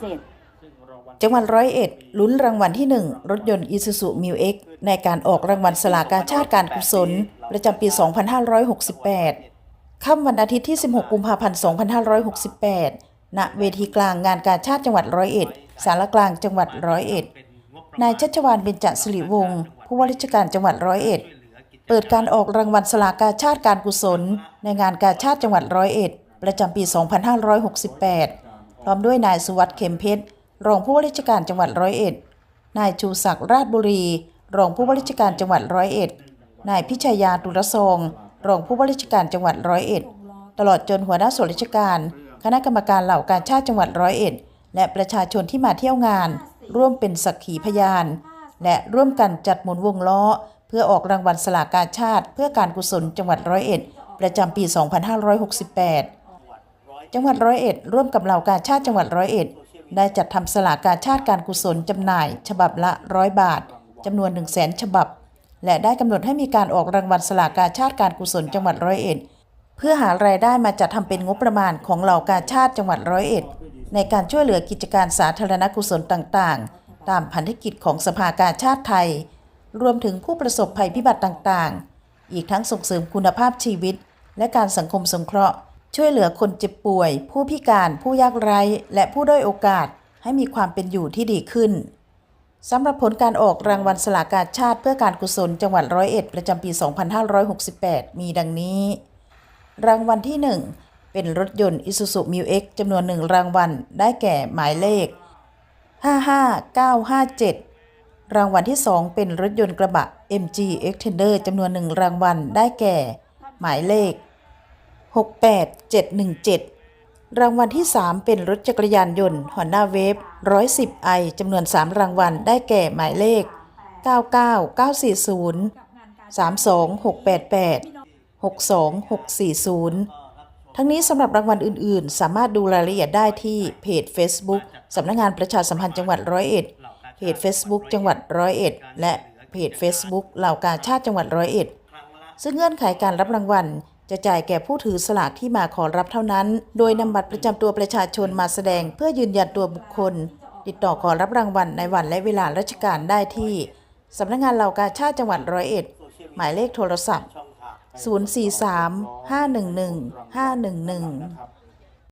เจ็ดจังหวัดร้อยเอ็ดลุ้นรางวัลที่ 1 รถยนต์ Isuzu m u X ในการออกรางวัลสลากาชาติการกุศล ประจำปี 2568 ค่ำวันอาทิตย์ที่ 16 กุมภาพันธ์ 2568 ณ เวทีกลางงานกาชาติจังหวัดร้อยเอ็ด สารกลางจังหวัดร้อยเอ็ด นายชัชวานเบญจสิริวงศ์ผู้ว่าราชการจังหวัดร้อยเอ็ด เปิดการออกรางวัลสลากกาชาติการกุศล ในงานกาชาติจังหวัดร้อยเอ็ด ประจำปี 2568 พร้อมด้วยนายสุวัสด์เข็มเพชรรองผู้ว่าราชการจังหวัดร้อยเอ็ดนายชูศักดิ์ราชบุรี รองผู้ว่าราชการจังหวัดร้อยเอ็ดนายพิชยาตุลซองรองผู้ว่าราชการจังหวัดร้อยเอ็ดตลอดจนหัวหน้าส่วนราชการ คณะกรรมการเหล่ากาชาติจังหวัดร้อยเอ็ดและประชาชนที่มาเที่ยวงาน ร่วมเป็นสักขีพยาน และร่วมกันจัดหมุนวงล้อ เพื่อออกรางวัลสลากกาชาติ เพื่อการกุศลจังหวัดร้อยเอ็ดประจำปี 2568 จังหวัดร้อยเอ็ดร่วมกับเหล่ากาชาติจังหวัดร้อยเอ็ดได้จัดทำสลากกาชาติการกุศลจำหน่าย ฉบับละร้อยบาทจำนวน1 0 0 0 0แสนฉบับ และได้กำหนดให้มีการออกรางวัลสลากกาชาติการกุศลจังหวัดร้อยเอ็ดเพื่อหารายได้มาจัดทำเป็นงบประมาณของเหล่ากาชาติจังหวัดร้อยเอ็ดในการช่วยเหลือกิจการสาธารณกุศลต่างๆ ตามพันธกิจของสภากาชาติไทย รวมถึงผู้ประสบภัยพิบัติต่างๆ อีกทั้งส่งเสริมคุณภาพชีวิต และการสังคมสงเคราะห์ ช่วยเหลือคนเจ็บป่วย ผู้พิการผู้ยากไร้ และผู้ด้อยโอกาสให้มีความเป็นอยู่ที่ดีขึ้นสำหรับผลการออกรางวัลสลากกาชาติเพื่อการกุศลจังหวัดร้อยเอ็ดประจำปี 2568 มีดังนี้ รางวัลที่ 1 เป็นรถยนต์ Isuzu m u X จำนวน1รางวัล ได้แก่หมายเลข 55957 รางวัลที่ 2 เป็นรถยนต์กระบะ MG Extender จำนวน1รางวัล ได้แก่ หมายเลข 68717 รางวัลที่ 3 เป็นรถจักรยานยนต์ Honda Wave 110i จำนวน 3 รางวัลได้แก่หมายเลข 99940 32688 62640 ทั้งนี้สำหรับรางวัลอื่น ๆ สามารถดูรายละเอียดได้ที่เพจ Facebook สำนักงานประชาสัมพันธ์จังหวัดร้อยเอ็ดเพจ Facebook จังหวัดร้อยเอ็ดและเพจ Facebook เหล่ากาชาติจังหวัดร้อยเอ็ดซึ่งเงื่อนไขการรับรางวัล จะจ่ายแก่ผู้ถือสลากที่มาขอรับเท่านั้น โดยนำบัตรประจำตัวประชาชนมาแสดงเพื่อยืนยันตัวบุคคล ติดต่อขอรับรางวัลในวันและเวลาราชการได้ที่สำนักงานเหล่ากาชาติจังหวัดร้อยเอ็ด หมายเลขโทรศัพท์ 043 511 511